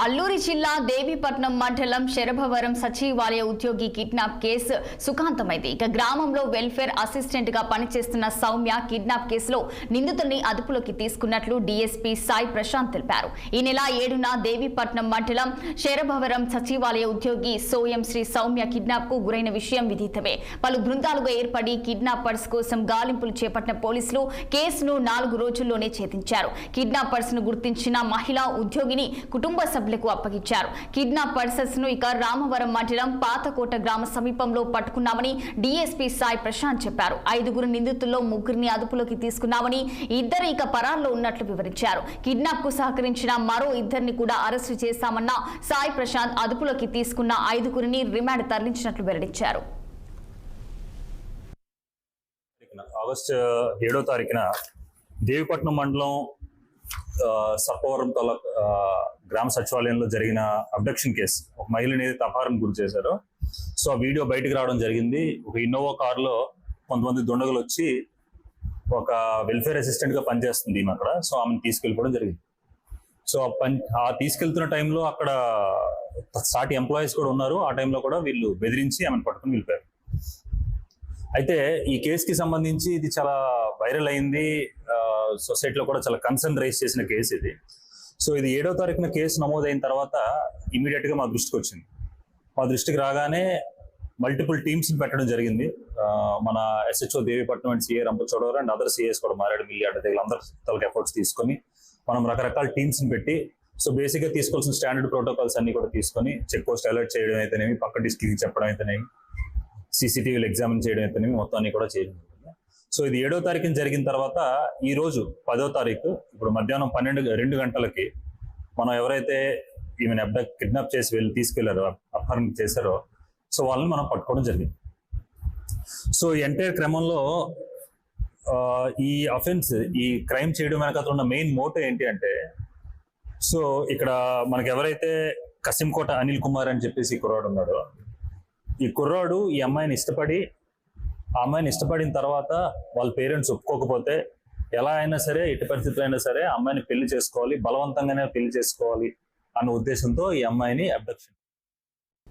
అల్లూరి జిల్లా దేవీపట్నం మండలం శరభవరం సచివాలయ ఉద్యోగి కిడ్నాప్ కేసు సుఖాంతమైంది. ఇక గ్రామంలో వెల్ఫేర్ అసిస్టెంట్గా పనిచేస్తున్న సౌమ్య కిడ్నాప్ కేసులో నిందితుడిని అదుపులోకి తీసుకున్నట్లు డీఎస్పీ సాయి ప్రశాంత్ తెలిపారు. ఈ నెల ఏడున దేవీపట్నం మండలం శరభవరం సచివాలయ ఉద్యోగి సోయం శ్రీ సౌమ్య కిడ్నాప్కు గురైన విషయం విదితమే. పలు బృందాలుగా ఏర్పడి కిడ్నాపర్స్ కోసం గాలింపులు చేపట్టిన పోలీసులు కేసును నాలుగు రోజుల్లోనే ఛేదించారు. కిడ్నాపర్స్ను గుర్తించిన మహిళా ఉద్యోగిని కుటుంబ సభ్యులకు అప్పగించారు. కిడ్నాప్ పర్సన్స్ను ఇక రామవరం మండలం పాతకోట గ్రామ సమీపంలో పట్టుకున్నామని డీఎస్పీ సాయి ప్రశాంత్ చెప్పారు. ఐదుగురు నిందితుల్లో ముగ్గురిని అదుపులోకి తీసుకున్నామని ఇద్దరు ఇక పరాల్లో ఉన్నట్లు వివరించారు. కిడ్నాప్కు సహకరించిన మరో ఇద్దరిని కూడా అరెస్టు చేశామన్న సాయి ప్రశాంత్ అదుపులోకి తీసుకున్న ఐదుగురిని రిమాండ్ తరలించినట్లు వెల్లడించారు. ఆగస్టు ఏడో తారీఖున దేవిపట్నం మండలం సప్పవరం తల గ్రామ సచివాలయంలో జరిగిన అబ్డక్షన్ కేసు ఒక మహిళని ఏదైతే అపహరణ గురి చేశారో. సో ఆ వీడియో బయటకు రావడం జరిగింది. ఒక ఇన్నోవా కారులో కొంతమంది దుండగులు వచ్చి ఒక వెల్ఫేర్ అసిస్టెంట్గా పనిచేస్తుంది ఈమె అక్కడ. సో ఆమెను తీసుకెళ్ళిపోవడం జరిగింది. సో ఆ పని ఆ తీసుకెళ్తున్న టైంలో అక్కడ సాటి ఎంప్లాయీస్ కూడా ఉన్నారు. ఆ టైంలో కూడా వీళ్ళు బెదిరించి ఆమెను పట్టుకుని వెళ్ళిపోయారు. అయితే ఈ కేసుకి సంబంధించి ఇది చాలా వైరల్ అయింది. సొసైటీలో కూడా చాలా కన్సర్న్ రైజ్ చేసిన కేసు ఇది. సో ఇది ఏడో తారీఖున కేసు నమోదైన తర్వాత ఇమీడియట్గా మా దృష్టికి వచ్చింది. మా దృష్టికి రాగానే మల్టిపుల్ టీమ్స్ పెట్టడం జరిగింది. మన SHO Devipatnam and CA Rampachodavaram and other CS కూడా మారాడు. మిల్లి అడ్డ అందరు తలకి ఎఫర్ట్స్ తీసుకొని మనం రకరకాల టీమ్స్ని పెట్టి సో బేసిక్గా తీసుకోవాల్సిన స్టాండర్డ్ ప్రోటోకాల్స్ అన్ని కూడా తీసుకొని చెక్ పోస్ట్ అలర్ట్ చేయడం అయితేనేమి పక్క డిస్ట్రిక్ట్ చెప్పడం అయితేనేమి సీసీటీవీలు ఎగ్జామిన్ చేయడం అయితేనేమి మొత్తం అన్ని కూడా చేయడం. సో ఇది ఏడో తారీఖున జరిగిన తర్వాత ఈ రోజు పదో తారీఖు ఇప్పుడు మధ్యాహ్నం పన్నెండు రెండు గంటలకి మనం ఎవరైతే ఈమెను అబ్డాక్ కిడ్నాప్ చేసి వెళ్ళి తీసుకెళ్ళారో అపహరణ చేశారో సో వాళ్ళని మనం పట్టుకోవడం జరిగింది. సో ఎంటైర్ క్రమంలో ఈ అఫెన్స్ ఈ క్రైమ్ చేయడం వెనక ఉన్న మెయిన్ మోటో ఏంటి అంటే సో ఇక్కడ మనకి ఎవరైతే కసింకోట అనిల్ కుమార్ అని చెప్పేసి కుర్రాడు ఉన్నాడో ఈ కుర్రాడు ఈ అమ్మాయిని ఇష్టపడి అమ్మాయిని ఇష్టపడిన తర్వాత వాళ్ళ పేరెంట్స్ ఒప్పుకోకపోతే ఎలా అయినా సరే ఎట్టి పరిస్థితులు అయినా సరే అమ్మాయిని పెళ్ళి చేసుకోవాలి బలవంతంగానే పెళ్ళి చేసుకోవాలి అన్న ఉద్దేశంతో ఈ అమ్మాయిని అబ్డక్షన్